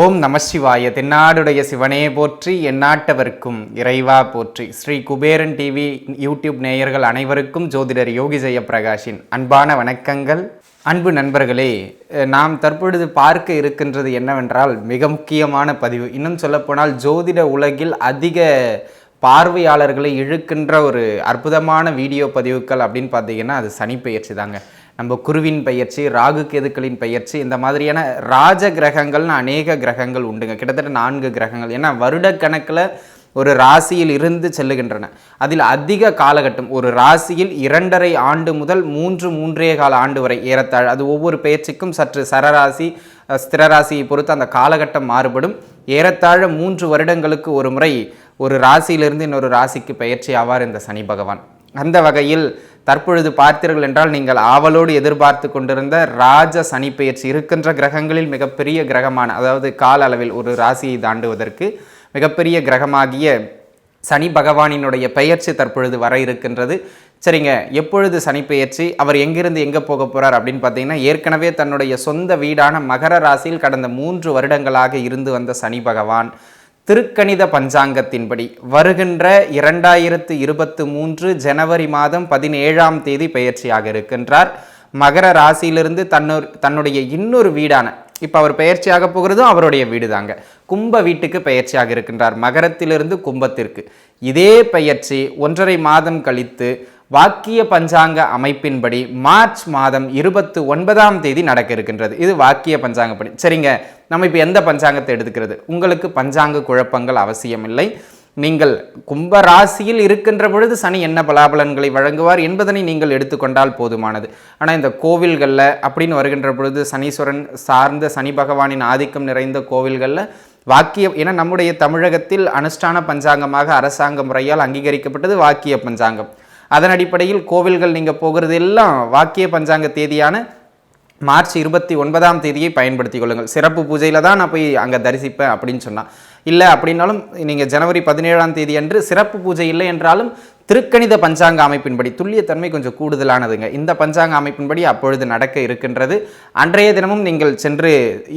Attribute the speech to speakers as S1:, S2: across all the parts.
S1: ஓம் நமசிவாய தென்னாடுடைய சிவனே போற்றி எந்நாட்டவர்க்கும் இறைவா போற்றி. ஸ்ரீ குபேரன் டிவி யூடியூப் நேயர்கள் அனைவருக்கும் ஜோதிடர் யோகி ஜெயப்பிரகாஷின் அன்பான வணக்கங்கள். அன்பு நண்பர்களே நாம் தற்பொழுது பார்க்க இருக்கின்றது என்னவென்றால் மிக முக்கியமான பதிவு. இன்னும் சொல்லப்போனால் ஜோதிட உலகில் அதிக பார்வையாளர்களை இழுக்கின்ற ஒரு அற்புதமான வீடியோ பதிவுகள் அப்படின்னு பார்த்தீங்கன்னா அது சனி தாங்க. நம்ம குருவின் பயிற்சி ராகு கேதுக்களின் பயிற்சி இந்த மாதிரியான ராஜ கிரகங்கள்னு அநேக கிரகங்கள் உண்டுங்க. கிட்டத்தட்ட நான்கு கிரகங்கள். ஏன்னா வருடக்கணக்கில் ஒரு ராசியில் இருந்து செல்லுகின்றன. அதில் அதிக காலகட்டம் ஒரு ராசியில் இரண்டரை ஆண்டு முதல் மூன்று மூன்றே கால ஆண்டு வரை ஏறத்தாழ். அது ஒவ்வொரு பெயர்ச்சிக்கும் சற்று சரராசி ஸ்திரராசியை பொறுத்து அந்த காலகட்டம் மாறுபடும். ஏறத்தாழ மூன்று வருடங்களுக்கு ஒரு முறை ஒரு ராசியிலிருந்து இன்னொரு ராசிக்கு பெயர்ச்சி ஆவார் இந்த சனி பகவான். அந்த வகையில் தற்பொழுது பார்த்தீர்கள் என்றால் நீங்கள் ஆவலோடு எதிர்பார்த்து கொண்டிருந்த ராஜ சனி பெயர்ச்சி இருக்கின்ற கிரகங்களில் மிகப்பெரிய கிரகமான அதாவது கால அளவில் ஒரு ராசியை தாண்டுவதற்கு மிகப்பெரிய கிரகமாகிய சனி பகவானினுடைய பெயர்ச்சி தற்பொழுது வர இருக்கின்றது. சரிங்க எப்பொழுது சனி பெயர்ச்சி அவர் எங்கிருந்து எங்கே போக போகிறார் அப்படின்னு பார்த்தீங்கன்னா ஏற்கனவே தன்னுடைய சொந்த வீடான மகர ராசியில் கடந்த மூன்று வருடங்களாக இருந்து வந்த சனி பகவான். திருக்கணித பஞ்சாங்கத்தின்படி வருகின்ற இரண்டாயிரத்து இருபத்து மூன்று ஜனவரி மாதம் பதினேழாம் தேதி பெயர்ச்சியாக இருக்கின்றார். மகர ராசியிலிருந்து தன்னொரு தன்னுடைய இன்னொரு வீடான இப்போ அவர் பெயர்ச்சியாக போகிறதும் அவருடைய வீடு தாங்க கும்ப வீட்டுக்கு பெயர்ச்சியாக இருக்கின்றார். மகரத்திலிருந்து கும்பத்திற்கு. இதே பெயர்ச்சி ஒன்றரை மாதம் கழித்து வாக்கிய பஞ்சாங்க அமைப்பின்படி மார்ச் மாதம் இருபத்து ஒன்பதாம் தேதி நடக்க இருக்கின்றது. இது வாக்கிய பஞ்சாங்கப்படி. சரிங்க. நம்ம இப்போ எந்த பஞ்சாங்கத்தை எடுத்துக்கிறது? உங்களுக்கு பஞ்சாங்க குழப்பங்கள் அவசியமில்லை. நீங்கள் கும்ப ராசியில் இருக்கின்ற பொழுது சனி என்ன பலாபலன்களை வழங்குவார் என்பதனை நீங்கள் எடுத்துக்கொண்டால் போதுமானது. ஆனால் இந்த கோவில்களில் அப்படின்னு வருகின்ற பொழுது சனீஸ்வரன் சார்ந்த சனி பகவானின் ஆதிக்கம் நிறைந்த கோவில்களில் வாக்கியம் ஏன்னா நம்முடைய தமிழகத்தில் அனுஷ்டான பஞ்சாங்கமாக அரசாங்க முறையால் அங்கீகரிக்கப்பட்டது வாக்கிய பஞ்சாங்கம். அதன் அடிப்படையில் கோவில்கள் நீங்கள் போகிறது எல்லாம் வாக்கிய பஞ்சாங்க தேதியான மார்ச் இருபத்தி ஒன்பதாம் தேதியை பயன்படுத்தி கொள்ளுங்கள். சிறப்பு பூஜையில் தான் நான் போய் அங்கே தரிசிப்பேன் அப்படின்னு சொன்னால் இல்லை அப்படின்னாலும் நீங்கள் ஜனவரி பதினேழாம் தேதி அன்று சிறப்பு பூஜை இல்லை என்றாலும் திருக்கணித பஞ்சாங்க அமைப்பின்படி துல்லியத்தன்மை கொஞ்சம் கூடுதலானதுங்க. இந்த பஞ்சாங்க அமைப்பின்படி அப்பொழுது நடக்க இருக்கின்றது. அன்றைய தினமும் நீங்கள் சென்று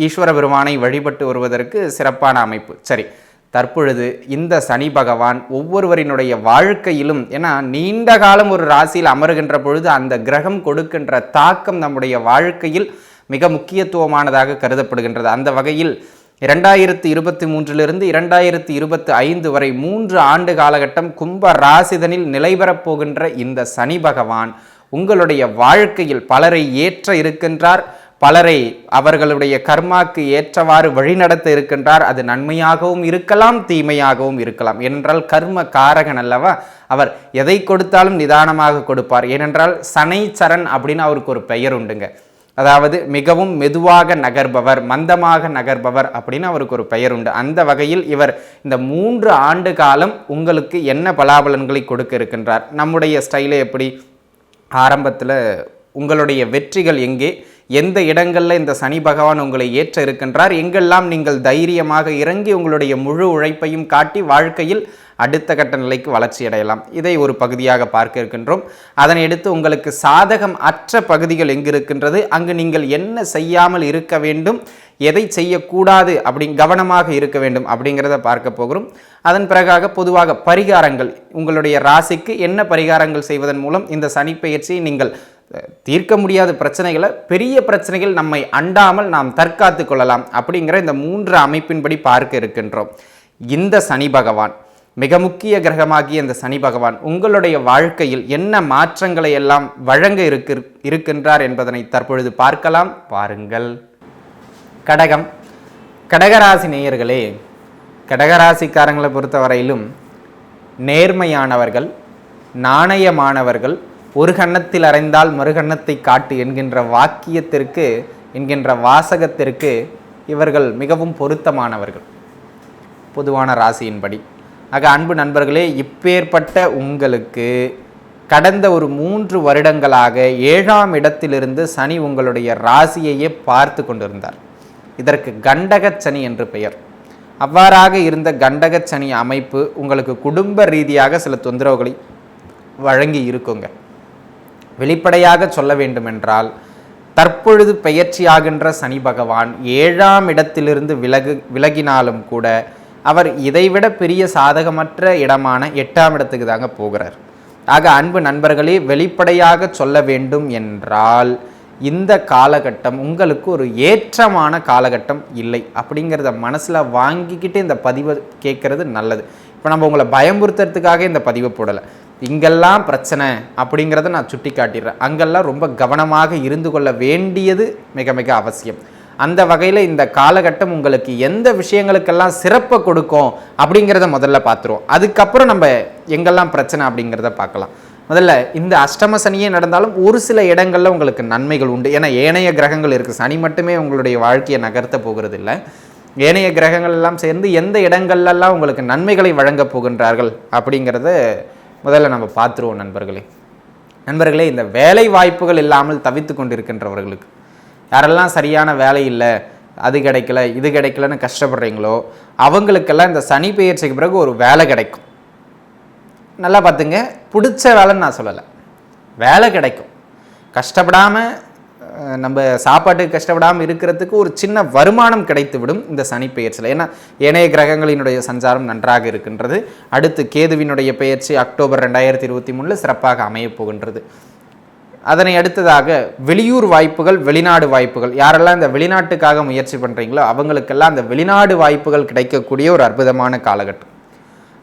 S1: ஈஸ்வர பெருமானை வழிபட்டு வருவதற்கு சிறப்பான அமைப்பு. சரி. தற்பொழுது இந்த சனி பகவான் ஒவ்வொருவரினுடைய வாழ்க்கையிலும் ஏன்னா நீண்ட காலம் ஒரு ராசியில் அமருகின்ற பொழுது அந்த கிரகம் கொடுக்கின்ற தாக்கம் நம்முடைய வாழ்க்கையில் மிக முக்கியத்துவமானதாக கருதப்படுகின்றது. அந்த வகையில் இரண்டாயிரத்தி இருபத்தி மூன்றிலிருந்து இரண்டாயிரத்தி இருபத்தி ஐந்து வரை மூன்று ஆண்டு காலகட்டம் கும்ப ராசிதனில் நிலைபெறப் போகின்ற இந்த சனி பகவான் உங்களுடைய வாழ்க்கையில் பலரை ஏற்ற இருக்கின்றார். பலரை அவர்களுடைய கர்மாக்கு ஏற்றவாறு வழிநடத்த இருக்கின்றார். அது நன்மையாகவும் இருக்கலாம் தீமையாகவும் இருக்கலாம். ஏனென்றால் கர்ம காரகன் அல்லவா? அவர் எதை கொடுத்தாலும் நிதானமாக கொடுப்பார். ஏனென்றால் சனை சரண் அப்படின்னு அவருக்கு ஒரு பெயர் உண்டுங்க. அதாவது மிகவும் மெதுவாக நகர்பவர் மந்தமாக நகர்பவர் அப்படின்னு அவருக்கு ஒரு பெயர் உண்டு. அந்த வகையில் இவர் இந்த மூன்று ஆண்டு காலம் உங்களுக்கு என்ன பலாபலன்களை கொடுக்க இருக்கின்றார்? நம்முடைய ஸ்டைலை எப்படி? ஆரம்பத்தில் உங்களுடைய வெற்றிகள் எங்கே? எந்த இடங்களில் இந்த சனி பகவான் உங்களை ஏற்ற இருக்கின்றார் எங்கெல்லாம் நீங்கள் தைரியமாக இறங்கி உங்களுடைய முழு உழைப்பையும் காட்டி வாழ்க்கையில் அடுத்த கட்ட நிலைக்கு வளர்ச்சி அடையலாம் இதை ஒரு பகுதியாக பார்க்க இருக்கின்றோம். அதனை எடுத்து உங்களுக்கு சாதகம் அற்ற பகுதிகள் எங்கு இருக்கின்றது அங்கு நீங்கள் என்ன செய்யாமல் இருக்க வேண்டும் எதை செய்யக்கூடாது அப்படி கவனமாக இருக்க வேண்டும் அப்படிங்கிறத பார்க்க போகிறோம். அதன் பிறகாக பொதுவாக பரிகாரங்கள் உங்களுடைய ராசிக்கு என்ன பரிகாரங்கள் செய்வதன் மூலம் இந்த சனி பயிற்சியை நீங்கள் தீர்க்க முடியாத பிரச்சனைகளை பெரிய பிரச்சனைகள் நம்மை அண்டாமல் நாம் தற்காத்து கொள்ளலாம் அப்படிங்கிற இந்த மூன்று அமைப்பின்படி பார்க்க இருக்கின்றோம். இந்த சனி பகவான் மிக முக்கிய கிரகமாகிய இந்த சனி பகவான் உங்களுடைய வாழ்க்கையில் என்ன மாற்றங்களை எல்லாம் வழங்க இருக்கு இருக்கின்றார் என்பதனை தற்பொழுது பார்க்கலாம். பாருங்கள். கடகம். கடகராசி நேயர்களே கடகராசிக்காரங்களை பொறுத்தவரையிலும் நேர்மையானவர்கள் நாணயமானவர்கள் ஒரு கன்னத்தில் அறைந்தால் மறுகன்னத்தை காட்டு என்கின்ற வாக்கியத்திற்கு என்கின்ற வாசகத்திற்கு இவர்கள் மிகவும் பொருத்தமானவர்கள். பொதுவான ராசியின்படி. ஆக அன்பு நண்பர்களே இப்பேற்பட்ட உங்களுக்கு கடந்த ஒரு மூன்று வருடங்களாக ஏழாம் இடத்திலிருந்து சனி உங்களுடைய ராசியையே பார்த்து கொண்டிருந்தார். இதற்கு கண்டகச் சனி என்று பெயர். அவ்வாறாக இருந்த கண்டகச் சனி அமைப்பு உங்களுக்கு குடும்ப ரீதியாக சில தொந்தரவுகளை வழங்கி இருக்குங்க. வெளிப்படையாக சொல்ல வேண்டுமென்றால் தற்பொழுது பெயர்ச்சியாகின்ற சனி பகவான் ஏழாம் இடத்திலிருந்து விலகு விலகினாலும் கூட அவர் இதைவிட பெரிய சாதகமற்ற இடமான எட்டாம் இடத்துக்கு தாங்க போகிறார். ஆக அன்பு நண்பர்களே வெளிப்படையாக சொல்ல வேண்டும் என்றால் இந்த காலகட்டம் உங்களுக்கு ஒரு ஏற்றமான காலகட்டம் இல்லை அப்படிங்கிறத மனசில் வாங்கிக்கிட்டு இந்த பதிவை கேட்குறது நல்லது. இப்போ நம்ம உங்களை பயமுறுத்துறதுக்காக இந்த பதிவை போடலை. இங்கெல்லாம் பிரச்சனை அப்படிங்கிறத நான் சுட்டி காட்டிடுறேன் அங்கெல்லாம் ரொம்ப கவனமாக இருந்து கொள்ள வேண்டியது மிக மிக அவசியம். அந்த வகையில் இந்த காலகட்டம் உங்களுக்கு எந்த விஷயங்களுக்கெல்லாம் சிறப்பை கொடுக்கும் அப்படிங்கிறத முதல்ல பார்த்துருவோம். அதுக்கப்புறம் நம்ம எங்கெல்லாம் பிரச்சனை அப்படிங்கிறத பார்க்கலாம். முதல்ல இந்த அஷ்டம சனியே நடந்தாலும் ஒரு சில இடங்களில் உங்களுக்கு நன்மைகள் உண்டு. ஏன்னா ஏனைய கிரகங்கள் இருக்குது சனி மட்டுமே உங்களுடைய வாழ்க்கையை நகர்த்த போகிறது இல்லை ஏனைய கிரகங்கள் எல்லாம் சேர்ந்து எந்த இடங்கள்லாம் உங்களுக்கு நன்மைகளை வழங்கப் போகின்றார்கள் அப்படிங்கிறத முதல்ல நம்ம பார்த்துருவோம் நண்பர்களே. நண்பர்களே இந்த வேலை வாய்ப்புகள் இல்லாமல் தவித்து கொண்டிருக்கின்றவர்களுக்கு யாரெல்லாம் சரியான வேலை இல்லை அது கிடைக்கல இது கிடைக்கலன்னு கஷ்டப்படுறீங்களோ அவங்களுக்கெல்லாம் இந்த சனி பெயர்ச்சிக்கு பிறகு ஒரு வேலை கிடைக்கும். நல்லா பார்த்துங்க பிடிச்ச வேலைன்னு நான் சொல்லலை. வேலை கிடைக்கும். கஷ்டப்படாமல் நம்ம சாப்பாட்டுக்கு கஷ்டப்படாமல் இருக்கிறதுக்கு ஒரு சின்ன வருமானம் கிடைத்து விடும் இந்த சனி பெயர்ச்சியில். ஏன்னா ஏனைய கிரகங்களினுடைய சஞ்சாரம் நன்றாக இருக்கின்றது. அடுத்து கேதுவினுடைய பெயர்ச்சி அக்டோபர் ரெண்டாயிரத்தி இருபத்தி மூணில் சிறப்பாக அமையப் போகின்றது. அதனை அடுத்ததாக வெளியூர் வாய்ப்புகள் வெளிநாடு வாய்ப்புகள். யாரெல்லாம் இந்த வெளிநாட்டுக்காக முயற்சி பண்ணுறீங்களோ அவங்களுக்கெல்லாம் அந்த வெளிநாடு வாய்ப்புகள் கிடைக்கக்கூடிய ஒரு அற்புதமான காலகட்டம்.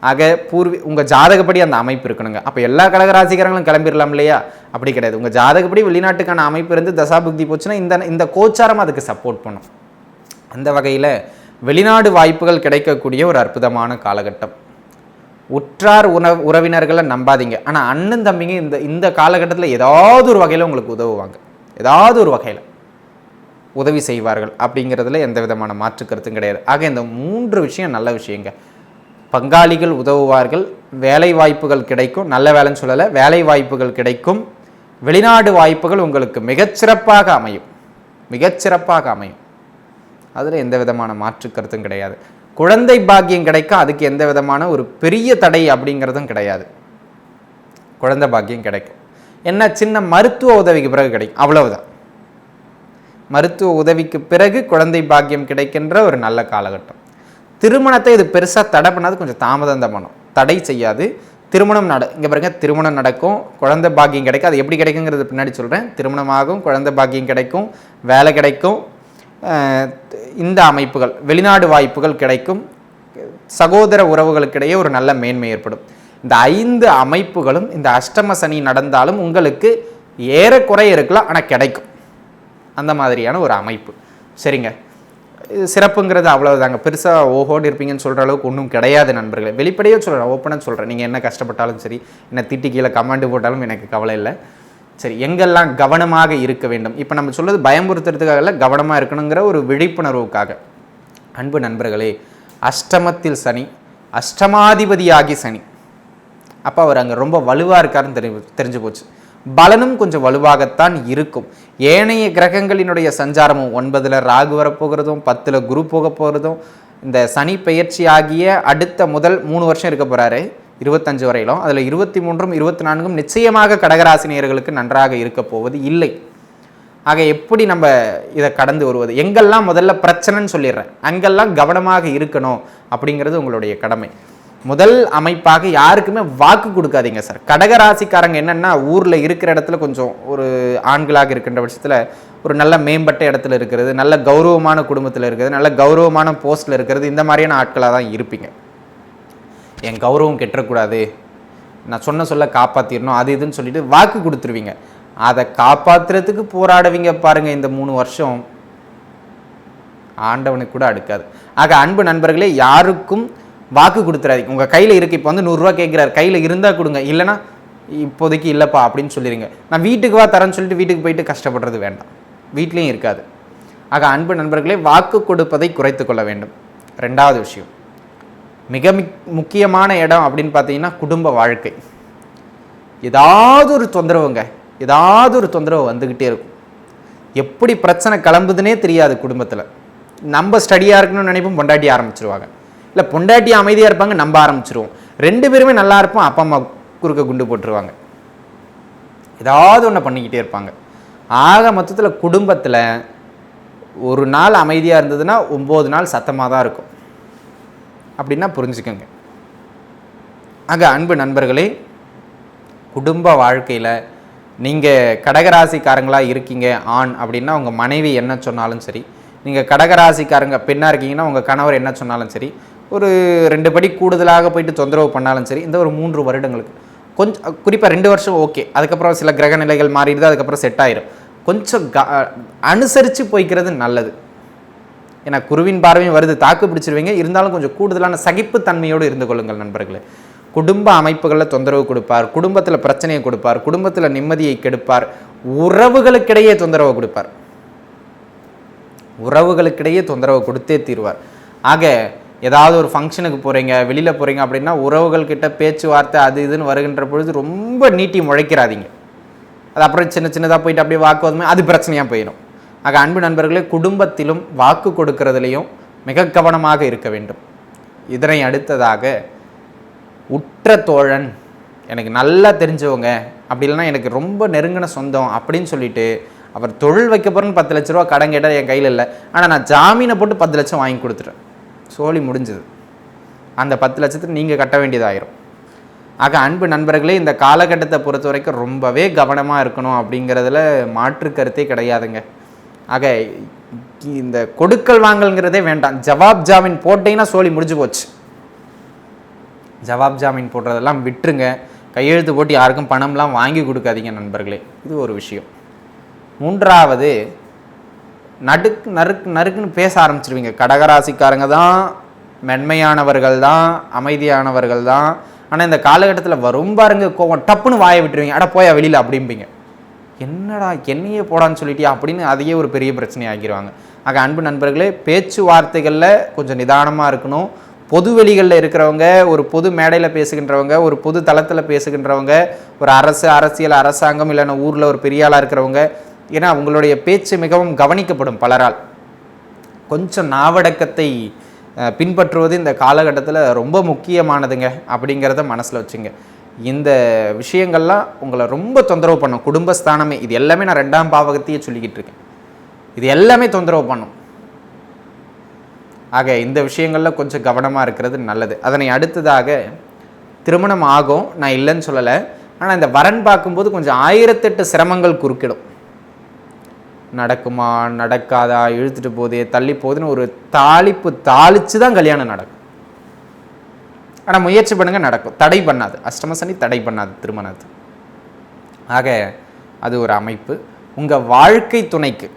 S1: ஆக பூர்வி உங்கள் ஜாதகப்படி அந்த அமைப்பு இருக்கணுங்க. அப்போ எல்லா கடகராசிக்காரங்களும் கிளம்பிடலாம் இல்லையா? அப்படி கிடையாது. உங்கள் ஜாதகப்படி வெளிநாட்டுக்கான அமைப்பு இருந்து தசாபுக்தி போச்சுன்னா இந்த இந்த கோச்சாரம் அதுக்கு சப்போர்ட் பண்ணும். அந்த வகையில் வெளிநாடு வாய்ப்புகள் கிடைக்கக்கூடிய ஒரு அற்புதமான காலகட்டம். உற்றார் உணவு உறவினர்களை நம்பாதீங்க. ஆனால் அண்ணன் தம்பிங்க இந்த இந்த காலகட்டத்தில் ஏதாவது ஒரு வகையில் உங்களுக்கு உதவுவாங்க. ஏதாவது ஒரு வகையில் உதவி செய்வார்கள். அப்படிங்கிறதுல எந்த விதமான மாற்று கருத்தும் கிடையாது. ஆக இந்த மூன்று விஷயம் நல்ல விஷயங்க. பங்காளிகள் உதவுவார்கள் வேலை வாய்ப்புகள் கிடைக்கும். நல்ல வேலைன்னு சொல்லலை வேலை வாய்ப்புகள் கிடைக்கும். வெளிநாடு வாய்ப்புகள் உங்களுக்கு மிகச்சிறப்பாக அமையும். மிகச்சிறப்பாக அமையும். அதில் எந்த விதமான மாற்று கருத்தும் கிடையாது. குழந்தை பாக்கியம் கிடைக்க அதுக்கு எந்த விதமான ஒரு பெரிய தடை அப்படிங்கிறதும் கிடையாது. குழந்தை பாக்கியம் கிடைக்கும். என்ன? சின்ன மருத்துவ உதவிக்கு பிறகு கிடைக்கும். அவ்வளவுதான். மருத்துவ உதவிக்கு பிறகு குழந்தை பாக்கியம் கிடைக்கின்ற ஒரு நல்ல காலகட்டம். திருமணத்தை இது பெருசாக தடை பண்ணாது கொஞ்சம் தாமதம் தான் பண்ணும். தடை செய்யாது. திருமணம் நட இங்கே பாருங்க திருமணம் நடக்கும். குழந்தை பாக்கியம் கிடைக்கும். அது எப்படி கிடைக்குங்கிறது பின்னாடி சொல்கிறேன் திருமணமாகும் குழந்தை பாக்கியம் கிடைக்கும் வேலை கிடைக்கும். இந்த அமைப்புகள் வெளிநாடு வாய்ப்புகள் கிடைக்கும். சகோதர உறவுகளுக்கிடையே ஒரு நல்ல மேன்மை ஏற்படும். இந்த ஐந்து அமைப்புகளும் இந்த அஷ்டம சனி நடந்தாலும் உங்களுக்கு ஏறக்குறைய இருக்கலாம் ஆனால் கிடைக்கும். அந்த மாதிரியான ஒரு அமைப்பு. சரிங்க? சிறப்புங்கிறது அவ்வளோதாங்க பெருசாக ஓஹோடு இருப்பீங்கன்னு சொல்கிற அளவுக்கு ஒன்றும் கிடையாது நண்பர்களே. வெளிப்படையாக சொல்கிறேன் ஓப்பனாக சொல்கிறேன் நீங்கள் என்ன கஷ்டப்பட்டாலும் சரி என்ன திட்டி கீழே கமாண்டு போட்டாலும் எனக்கு கவலை இல்லை. சரி எங்கெல்லாம் கவனமாக இருக்க வேண்டும்? இப்போ நம்ம சொல்கிறது பயமுறுத்துறதுக்காக இல்லை கவனமாக இருக்கணுங்கிற ஒரு விழிப்புணர்வுக்காக. அன்பு நண்பர்களே அஷ்டமத்தில் சனி அஷ்டமாதிபதியாகி சனி. அப்போ அவர் அங்கே ரொம்ப வலுவாக இருக்காருன்னு தெரி தெரிஞ்சு போச்சு. பலனும் கொஞ்சம் வலுவாகத்தான் இருக்கும். ஏனைய கிரகங்களினுடைய சஞ்சாரமும் ஒன்பதில் ராகு வரப்போகிறதும் பத்தில் குரு போக போகிறதும் இந்த சனி பயிற்சி ஆகிய அடுத்த முதல் மூணு வருஷம் இருக்க போகிறாரு இருபத்தஞ்சு வரையிலும். அதில் இருபத்தி மூன்றும் இருபத்தி நான்கும் நிச்சயமாக கடகராசினியர்களுக்கு நன்றாக இருக்க போவது இல்லை. ஆக எப்படி நம்ம இதை கடந்து வருவது? எங்கெல்லாம் முதல்ல பிரச்சனைன்னு சொல்லிடுறேன். அங்கெல்லாம் கவனமாக இருக்கணும் அப்படிங்கிறது உங்களுடைய கடமை. முதல் அமைப்பாக யாருக்குமே வாக்கு கொடுக்காதீங்க சார் கடகராசிக்காரங்க என்னென்னா ஊரில் இருக்கிற இடத்துல கொஞ்சம் ஒரு ஆண்களாக இருக்கின்ற பட்சத்தில் ஒரு நல்ல மேம்பட்ட இடத்துல இருக்கிறது நல்ல கௌரவமான குடும்பத்தில் இருக்கிறது நல்ல கௌரவமான போஸ்ட்டில் இருக்கிறது இந்த மாதிரியான ஆட்களாக தான் இருப்பீங்க. என் கௌரவம் கெட்டக்கூடாது. நான் சொன்ன சொல்ல காப்பாற்றிடணும் அது இதுன்னு சொல்லிட்டு வாக்கு கொடுத்துருவீங்க. அதை காப்பாற்றுறதுக்கு போராடுவீங்க பாருங்கள் இந்த மூணு வருஷம். ஆண்டவனுக்கு கூட அடுக்காது. ஆக அன்பு நண்பர்களே யாருக்கும் வாக்கு கொடுத்துறாதீங்க. உங்கள் கையில் இருக்குது இப்போ வந்து நூறுரூவா கேட்குறாரு கையில் இருந்தால் கொடுங்க. இல்லைனா இப்போதைக்கு இல்லைப்பா அப்படின்னு சொல்லிடுங்க நான் வீட்டுக்கு வா தரேன்னு சொல்லிட்டு வீட்டுக்கு போயிட்டு கஷ்டப்படுறது வேண்டாம். வீட்லேயும் இருக்காது. ஆக அன்பு நண்பர்களே வாக்கு கொடுப்பதை குறைத்து கொள்ள வேண்டும். ரெண்டாவது விஷயம். மிக முக்கியமான இடம் அப்படின்னு பார்த்தீங்கன்னா குடும்ப வாழ்க்கை. ஏதாவது ஒரு தொந்தரவுங்க ஏதாவது ஒரு தொந்தரவு வந்துக்கிட்டே இருக்கும். எப்படி பிரச்சனை கிளம்புதுன்னே தெரியாது குடும்பத்தில். நம்ம ஸ்டடியாக இருக்கணும்னு நினைப்போம் பொண்டாட்டி ஆரம்பிச்சிருவாங்க. இல்லை பொண்டாட்டி அமைதியாக இருப்பாங்க நம்ப ஆரம்பிச்சிருவோம். ரெண்டு பேருமே நல்லா இருப்போம் அப்பா அம்மா குறுக்க குண்டு போட்டுருவாங்க. ஏதாவது ஒன்று பண்ணிக்கிட்டே இருப்பாங்க. ஆக மொத்தத்தில் குடும்பத்தில் ஒரு நாள் அமைதியாக இருந்ததுன்னா ஒம்பது நாள் சத்தமாக தான் இருக்கும். அப்படின்னா புரிஞ்சுக்கோங்க. ஆக அன்பு நண்பர்களே குடும்ப வாழ்க்கையில் நீங்கள் கடகராசிக்காரங்களாக இருக்கீங்க ஆண் அப்படின்னா உங்கள் மனைவி என்ன சொன்னாலும் சரி நீங்கள் கடகராசிக்காரங்க பெண்ணாக இருக்கீங்கன்னா உங்கள் கணவர் என்ன சொன்னாலும் சரி ஒரு ரெண்டு படி கூடுதலாக போயிட்டு தொந்தரவு பண்ணாலும் சரி இந்த ஒரு மூன்று வருடங்களுக்கு. கொஞ்சம் குறிப்பாக ரெண்டு வருஷம் ஓகே அதுக்கப்புறம் சில கிரக நிலைகள் மாறிடுது அதுக்கப்புறம் செட் ஆயிரும். கொஞ்சம் க அனுசரித்து போய்க்கிறது நல்லது. ஏன்னா குருவின் பார்வையும் வருது தாக்கு பிடிச்சிருவீங்க. இருந்தாலும் கொஞ்சம் கூடுதலான சகிப்புத்தன்மையோடு இருந்து கொள்ளுங்கள் நண்பர்களே. குடும்ப அமைப்புகளில் தொந்தரவு கொடுப்பார் குடும்பத்தில் பிரச்சனையை கொடுப்பார் குடும்பத்தில் நிம்மதியை கெடுப்பார் உறவுகளுக்கிடையே தொந்தரவு கொடுப்பார். உறவுகளுக்கிடையே தொந்தரவு கொடுத்தே தீர்வார். ஆக ஏதாவது ஒரு ஃபங்க்ஷனுக்கு போகிறீங்க வெளியில் போகிறீங்க அப்படின்னா உறவுகள்கிட்ட பேச்சுவார்த்தை அது இதுன்னு வருகின்ற பொழுது ரொம்ப நீட்டி முழைக்கிறாதீங்க. அது அப்புறம் சின்ன சின்னதாக போயிட்டு அப்படியே வாக்குவாதமே அது பிரச்சனையாக போயிடும். ஆக அன்பு நண்பர்களே குடும்பத்திலும் வாக்கு கொடுக்கறதுலையும் மிக கவனமாக இருக்க வேண்டும். இதனை அடுத்ததாக உற்ற தோழன் எனக்கு நல்லா தெரிஞ்சவங்க அப்படி இல்லைன்னா எனக்கு ரொம்ப நெருங்கின சொந்தம் அப்படின்னு சொல்லிட்டு அவர் தொழில் வைக்க போகிறேன்னு பத்து லட்ச ரூபா கடன் கேட்டால் என் கையில் இல்லை. ஆனால் நான் ஜாமீனை போட்டு பத்து லட்சம் வாங்கி கொடுத்துட்டேன். சோழி முடிஞ்சது. அந்த பத்து லட்சத்துக்கு நீங்கள் கட்ட வேண்டியதாயிரும். ஆக அன்பு நண்பர்களே இந்த காலகட்டத்தை பொறுத்த வரைக்கும் ரொம்பவே கவனமாக இருக்கணும் அப்படிங்கிறதுல மாற்று கருத்தே கிடையாதுங்க. ஆக இந்த கொடுக்கல் வாங்கல்ங்கிறதே வேண்டாம். ஜவாப் ஜாமீன் போட்டீங்கன்னா சோழி முடிஞ்சு போச்சு. ஜவாப் ஜாமீன் போடுறதெல்லாம் விட்டுருங்க. கையெழுத்து போட்டு யாருக்கும் பணம்லாம் வாங்கி கொடுக்காதீங்க நண்பர்களே. இது ஒரு விஷயம். மூன்றாவது நடுக்கு நறுக்கு நறுக்குன்னு பேச ஆரம்பிச்சிருவீங்க. கடகராசிக்காரங்க தான் மென்மையானவர்கள் தான் அமைதியானவர்கள் தான். ஆனால் இந்த காலகட்டத்தில் வரும் பாருங்க கோவம் டப்புன்னு வாயை விட்டுருவீங்க. அட போயா வெளியில் அப்படிம்பீங்க. என்னடா என்னையே போடான்னு சொல்லிட்டியா? அப்படின்னு அதையே ஒரு பெரிய பிரச்சனை ஆக்கிடுவாங்க ஆக அன்பு நண்பர்களே பேச்சுவார்த்தைகளில் கொஞ்சம் நிதானமாக இருக்கணும். பொது வெளிகளில் இருக்கிறவங்க ஒரு பொது மேடையில் பேசுகின்றவங்க ஒரு பொது தளத்தில் பேசுகின்றவங்க ஒரு அரசு அரசியல் அரசாங்கம் இல்லைன்னா ஊரில் ஒரு பெரியாளாக இருக்கிறவங்க ஏன்னா உங்களுடைய பேச்சு மிகவும் கவனிக்கப்படும் பலரால். கொஞ்சம் நாவடக்கத்தை பின்பற்றுவது இந்த காலகட்டத்தில் ரொம்ப முக்கியமானதுங்க அப்படிங்கிறத மனசில் வச்சுங்க. இந்த விஷயங்கள்லாம் உங்களை ரொம்ப தொந்தரவு பண்ணும். குடும்பஸ்தானமே இது எல்லாமே நான் ரெண்டாம் பாவகத்தையே சொல்லிக்கிட்டு இருக்கேன். இது எல்லாமே தொந்தரவு பண்ணும். ஆக இந்த விஷயங்களில் கொஞ்சம் கவனமாக இருக்கிறது நல்லது. அதனை அடுத்ததாக திருமணம் ஆகும். நான் இல்லைன்னு சொல்லலை. ஆனால் இந்த வரன் பார்க்கும்போது கொஞ்சம் ஆயிரத்தெட்டு சிரமங்கள் குறுக்கிடும். நடக்குமா நடக்காதா இழுத்துட்டு போதே தள்ளி போகுதுன்னு ஒரு தாளிப்பு தாளிச்சு தான் கல்யாணம் நடக்கும். ஆனால் முயற்சி பண்ணுங்க நடக்கும். தடை பண்ணாது. அஷ்டம சனி தடை பண்ணாது திருமணத்து. ஆக அது ஒரு அமைப்பு. உங்கள் வாழ்க்கை துணைக்கு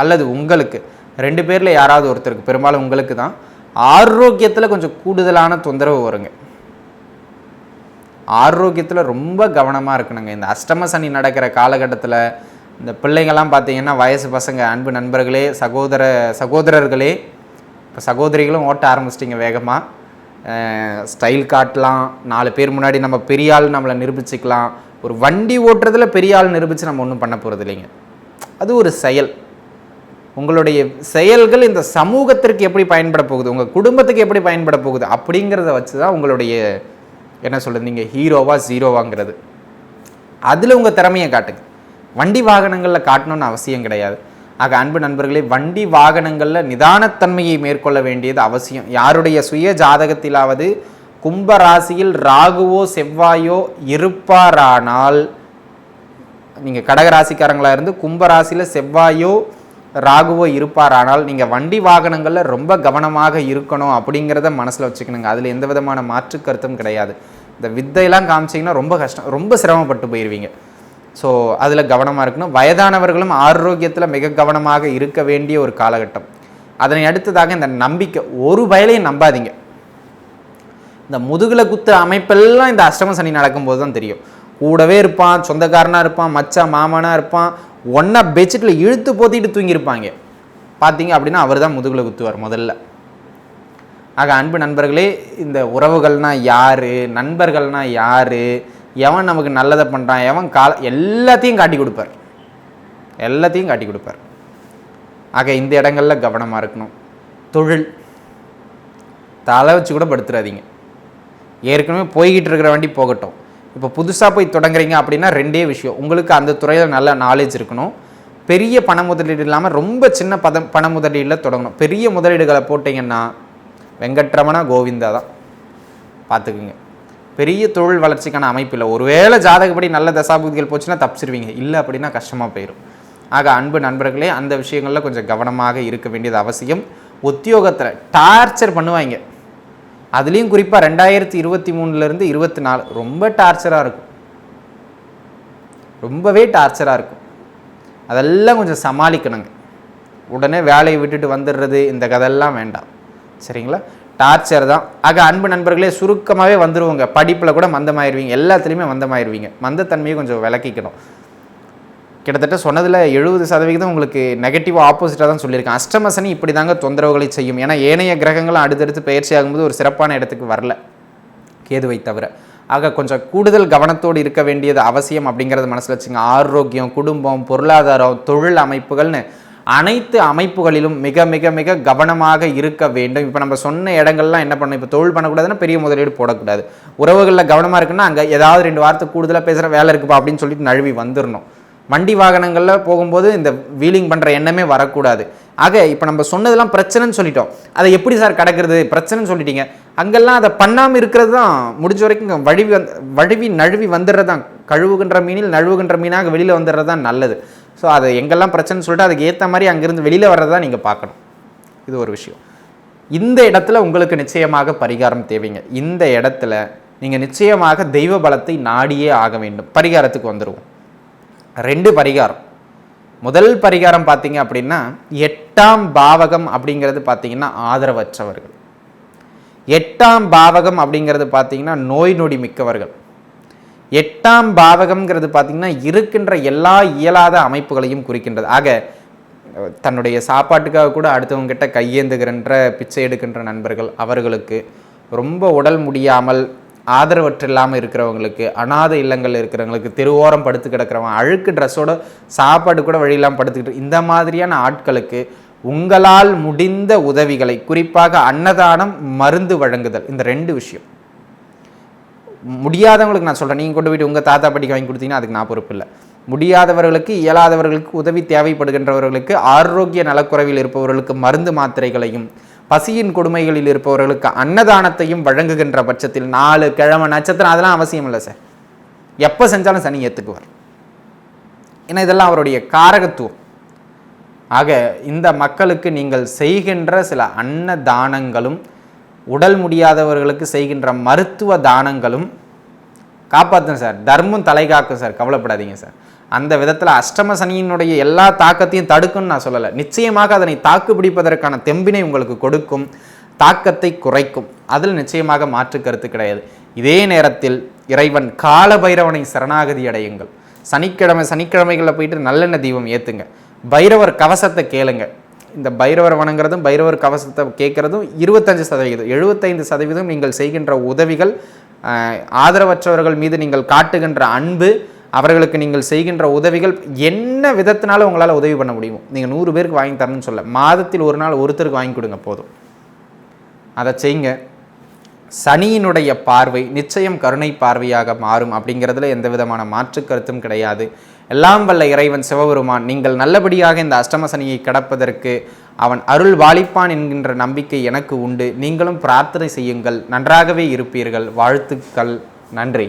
S1: அல்லது உங்களுக்கு ரெண்டு பேரில் யாராவது ஒருத்தருக்கு பெரும்பாலும் உங்களுக்கு தான் ஆரோக்கியத்தில் கொஞ்சம் கூடுதலான தொந்தரவு வருங்க. ஆரோக்கியத்தில் ரொம்ப கவனமாக இருக்கணுங்க. இந்த அஷ்டம சனி நடக்கிற காலகட்டத்தில் இந்த பிள்ளைங்கள்லாம் பார்த்தீங்கன்னா வயசு பசங்க அன்பு நண்பர்களே சகோதர சகோதரர்களே இப்போ சகோதரிகளும் ஓட்ட ஆரம்பிச்சிட்டிங்க வேகமாக ஸ்டைல் காட்டலாம் நாலு பேர் முன்னாடி நம்ம பெரிய ஆள் நம்மளை நிரூபிச்சுக்கலாம். ஒரு வண்டி ஓட்டுறதுல பெரிய ஆள் நிரூபித்து நம்ம ஒன்றும் பண்ண போகிறது இல்லைங்க. அது ஒரு செயல். உங்களுடைய செயல்கள் இந்த சமூகத்திற்கு எப்படி பயன்பட போகுது? உங்கள் குடும்பத்துக்கு எப்படி பயன்பட போகுது? அப்படிங்கிறத வச்சு தான் உங்களுடைய என்ன சொல்கிறது நீங்கள் ஹீரோவா ஜீரோவாங்கிறது அதில் உங்கள் திறமையை காட்டுங்க. வண்டி வாகனங்களில் காட்டணும்னு அவசியம் கிடையாது. ஆக அன்பு நண்பர்களே வண்டி வாகனங்களில் நிதானத்தன்மையை மேற்கொள்ள வேண்டியது அவசியம். யாருடைய சுய ஜாதகத்திலாவது கும்ப ராசியில் ராகுவோ செவ்வாயோ இருப்பாரானால் நீங்கள் கடகராசிக்காரங்களாக இருந்து கும்பராசியில் செவ்வாயோ ராகுவோ இருப்பாரானால் நீங்கள் வண்டி வாகனங்களில் ரொம்ப கவனமாக இருக்கணும் அப்படிங்கிறத மனசில் வச்சுக்கணுங்க. அதில் எந்த விதமான மாற்று கருத்தும் கிடையாது. இந்த வித்தையெல்லாம் காமிச்சிங்கன்னா ரொம்ப கஷ்டம் ரொம்ப சிரமப்பட்டு போயிடுவீங்க ஸோ அதில் கவனமாக இருக்கணும். வயதானவர்களும் ஆரோக்கியத்தில் மிக கவனமாக இருக்க வேண்டிய ஒரு காலகட்டம். அதனை அடுத்ததாக இந்த நம்பிக்கை ஒரு வயலையும் நம்பாதீங்க. இந்த முதுகில் குத்து அமைப்பெல்லாம் இந்த அஷ்டம சனி நடக்கும்போது தான் தெரியும். கூடவே இருப்பான் சொந்தக்காரனாக இருப்பான் மச்சான் மாமனாக இருப்பான் ஒன்றா பெட்ஷீட்டில் இழுத்து போத்திட்டு தூங்கியிருப்பாங்க. பார்த்தீங்க அப்படின்னா அவர் தான் முதுகில் குத்துவார் முதல்ல. ஆக அன்பு நண்பர்களே இந்த உறவுகள்னா யார் நண்பர்கள்னா யார் எவன் நமக்கு நல்லதை பண்ணுறான் எவன் கால எல்லாத்தையும் காட்டி கொடுப்பார். எல்லாத்தையும் காட்டி கொடுப்பார். ஆக இந்த இடங்கள்ல கவனமாக இருக்கணும். தொழில். தலை வச்சு கூட படுத்துறாதீங்க. ஏற்கனவே போய்கிட்டு இருக்கிற வண்டி போகட்டும். இப்போ புதுசாக போய் தொடங்குறீங்க அப்படின்னா ரெண்டே விஷயம். உங்களுக்கு அந்த துறையில் நல்ல நாலேஜ் இருக்கணும். பெரிய பண முதலீடு இல்லாமல் ரொம்ப சின்ன பதம் பண முதலீடில் தொடங்கணும். பெரிய முதலீடுகளை போட்டிங்கன்னா வெங்கட்ரமணா கோவிந்தா தான். பார்த்துக்குங்க. பெரிய தொழில் வளர்ச்சிக்கான அமைப்பு இல்லை ஒருவேளை ஜாதகப்படி நல்ல தசாபுதிகள் போச்சுன்னா தப்பிச்சிருவீங்க. இல்லை அப்படின்னா கஷ்டமாக போயிடும் ஆக அன்பு நண்பர்களே அந்த விஷயங்களில் கொஞ்சம் கவனமாக இருக்க வேண்டியது அவசியம். உத்தியோகத்தில் டார்ச்சர் பண்ணுவாங்க அதுலேயும் குறிப்பாக ரெண்டாயிரத்தி இருபத்தி மூணுலேருந்து இருபத்தி நாலு ரொம்ப டார்ச்சராக இருக்கும். ரொம்பவே டார்ச்சராக இருக்கும். அதெல்லாம் கொஞ்சம் சமாளிக்கணுங்க. உடனே வேலையை விட்டுட்டு வந்துடுறது இந்த கதையெல்லாம் வேண்டாம். சரிங்களா? டார்ச்சர் தான். ஆக அன்பு நண்பர்களே சுருக்கமாகவே வந்துடுவோங்க படிப்பில் கூட மந்தமாயிருவீங்க. எல்லாத்துலேயுமே மந்தமாயிருவீங்க. மந்தத்தன்மையை கொஞ்சம் விளக்கிக்கணும். கிட்டத்தட்ட சொன்னதில் எழுபது சதவிகிதம் உங்களுக்கு நெகட்டிவ் ஆப்போசிட்டாக தான் சொல்லியிருக்கேன். அஷ்டமசனி இப்படி தாங்க தொந்தரவுகளை செய்யும். ஏன்னா ஏனைய கிரகங்களும் அடுத்தடுத்து பயிற்சி ஆகும்போது ஒரு சிறப்பான இடத்துக்கு வரல. கேதுவை தவிர. ஆக கொஞ்சம் கூடுதல் கவனத்தோடு இருக்க வேண்டியது அவசியம் அப்படிங்கிறத மனசில் வச்சுங்க. ஆரோக்கியம் குடும்பம் பொருளாதாரம் தொழில் அமைப்புகள்னு அனைத்து அமைப்புகளிலும் மிக மிக மிக கவனமாக இருக்க வேண்டும். இப்போ நம்ம சொன்ன இடங்கள்லாம் என்ன பண்ணணும்? இப்போ தொழில் பண்ணக்கூடாதுன்னா பெரிய முதலீடு போடக்கூடாது. உறவுகளில் கவனமாக இருக்குன்னா அங்கே ஏதாவது ரெண்டு வார்த்தை கூடுதலாக பேசுகிற வேலை இருக்குப்பா அப்படின்னு சொல்லிட்டு நழுவி வந்துடணும் வண்டி வாகனங்களில் போகும்போது இந்த வீலிங் பண்ணுற எண்ணமே வரக்கூடாது. ஆக இப்போ நம்ம சொன்னதெல்லாம் பிரச்சனைன்னு சொல்லிட்டோம். அதை எப்படி சார் கடக்கிறது? பிரச்சனைன்னு சொல்லிட்டீங்க. அங்கெல்லாம் அதை பண்ணாமல் இருக்கிறது தான் முடிஞ்ச வரைக்கும் வழிவி வழுவி வந் வழுவி நழுவி வந்துடுறது தான். கழுவுகின்ற மீனில் நழுவுகின்ற மீனாக வெளியில் வந்துடுறது தான் நல்லது. ஸோ அது எங்கெல்லாம் பிரச்சனைன்னு சொல்லிட்டு அதுக்கு ஏற்ற மாதிரி அங்கேருந்து வெளியில் வர்றதா நீங்கள் பார்க்கணும். இது ஒரு விஷயம். இந்த இடத்துல உங்களுக்கு நிச்சயமாக பரிகாரம் தேவைங்க. இந்த இடத்துல நீங்கள் நிச்சயமாக தெய்வ பலத்தை நாடியே ஆக வேண்டும். பரிகாரத்துக்கு வந்துடுவோம் ரெண்டு பரிகாரம். முதல் பரிகாரம் பார்த்தீங்க அப்படின்னா எட்டாம் பாவகம் அப்படிங்கிறது பார்த்தீங்கன்னா ஆதரவற்றவர்கள். எட்டாம் பாவகம் அப்படிங்கிறது பார்த்தீங்கன்னா நோய் நொடி மிக்கவர்கள். எட்டாம் பாவகம்ங்கிறது பார்த்தீங்கன்னா இருக்கின்ற எல்லா இயலாத அமைப்புகளையும் குறிக்கின்றது. ஆக தன்னுடைய சாப்பாட்டுக்காக கூட அடுத்தவங்ககிட்ட கையேந்துகின்ற பிச்சை எடுக்கின்ற நண்பர்கள் அவர்களுக்கு ரொம்ப உடல் முடியாமல் ஆதரவற்று இல்லாமல் இருக்கிறவங்களுக்கு அனாதை இல்லங்கள் இருக்கிறவங்களுக்கு தெருவோரம் படுத்து கிடக்கிறவங்க அழுக்கு ட்ரெஸ்ஸோட சாப்பாடு கூட வழியில்லாமல் படுத்துக்கிட்டு இந்த மாதிரியான ஆட்களுக்கு உங்களால் முடிந்த உதவிகளை குறிப்பாக அன்னதானம் மருந்து வழங்குதல் இந்த ரெண்டு விஷயம். முடியாதவங்களுக்கு நான் சொல்கிறேன் நீங்கள் கொண்டு போயிட்டு உங்கள் தாத்தா படிக்க வாங்கி கொடுத்தீங்கன்னா அதுக்கு நான் பொறுப்பு இல்லை. முடியாதவர்களுக்கு இயலாதவர்களுக்கு உதவி தேவைப்படுகின்றவர்களுக்கு ஆரோக்கிய நலக்குறைவில் இருப்பவர்களுக்கு மருந்து மாத்திரைகளையும் பசியின் கொடுமைகளில் இருப்பவர்களுக்கு அன்னதானத்தையும் வழங்குகின்ற பட்சத்தில் நாலு கிழமை நட்சத்திரம் அதெல்லாம் அவசியம் இல்லை சார். எப்போ செஞ்சாலும் சனி ஏற்றுக்குவார் ஏன்னா இதெல்லாம் அவருடைய காரகத்துவம். ஆக இந்த மக்களுக்கு நீங்கள் செய்கின்ற சில அன்ன தானங்களும் உடல் முடியாதவர்களுக்கு செய்கின்ற மருத்துவ தானங்களும் காப்பாற்றும் சார். தர்மம் தலை காக்கும் சார். கவலைப்படாதீங்க சார். அந்த விதத்தில் அஷ்டம சனியினுடைய எல்லா தாக்கத்தையும் தடுக்கும்னு நான் சொல்லலை. நிச்சயமாக அதனை தாக்கு பிடிப்பதற்கான தெம்பினை உங்களுக்கு கொடுக்கும். தாக்கத்தை குறைக்கும். அதில் நிச்சயமாக மாற்று கருத்து கிடையாது. இதே நேரத்தில் இறைவன் கால பைரவனை சரணாகதி அடையுங்கள். சனிக்கிழமை சனிக்கிழமைகளில் போயிட்டு நல்லெண்ணெய் தீபம் ஏற்றுங்க பைரவர் கவசத்தை கேளுங்க. இந்த பைரவர் வணங்குறதும் பைரவர் கவசத்தை கேட்குறதும் இருபத்தஞ்சு சதவீதம் எழுபத்தைந்து சதவீதம் நீங்கள் செய்கின்ற உதவிகள் ஆதரவற்றவர்கள் மீது நீங்கள் காட்டுகின்ற அன்பு அவர்களுக்கு நீங்கள் செய்கின்ற உதவிகள் என்ன விதத்தினாலும் உங்களால் உதவி பண்ண முடியும். நீங்கள் நூறு பேருக்கு வாங்கி தரணும்னு சொல்ல மாதத்தில் ஒரு நாள் ஒருத்தருக்கு வாங்கி கொடுங்க போதும். அதை செய்யுங்க. சனியினுடைய பார்வை நிச்சயம் கருணை பார்வையாக மாறும் அப்படிங்கிறதுல எந்த விதமான மாற்று கருத்தும் கிடையாது. எல்லாம் வல்ல இறைவன் சிவபெருமான் நீங்கள் நல்லபடியாக இந்த அஷ்டம சனியை கடப்பதற்கு அவன் அருள் வாலிப்பான் என்கின்ற நம்பிக்கை எனக்கு உண்டு. நீங்களும் பிரார்த்தனை செய்யுங்கள். நன்றாகவே இருப்பீர்கள். வாழ்த்துக்கள். நன்றி.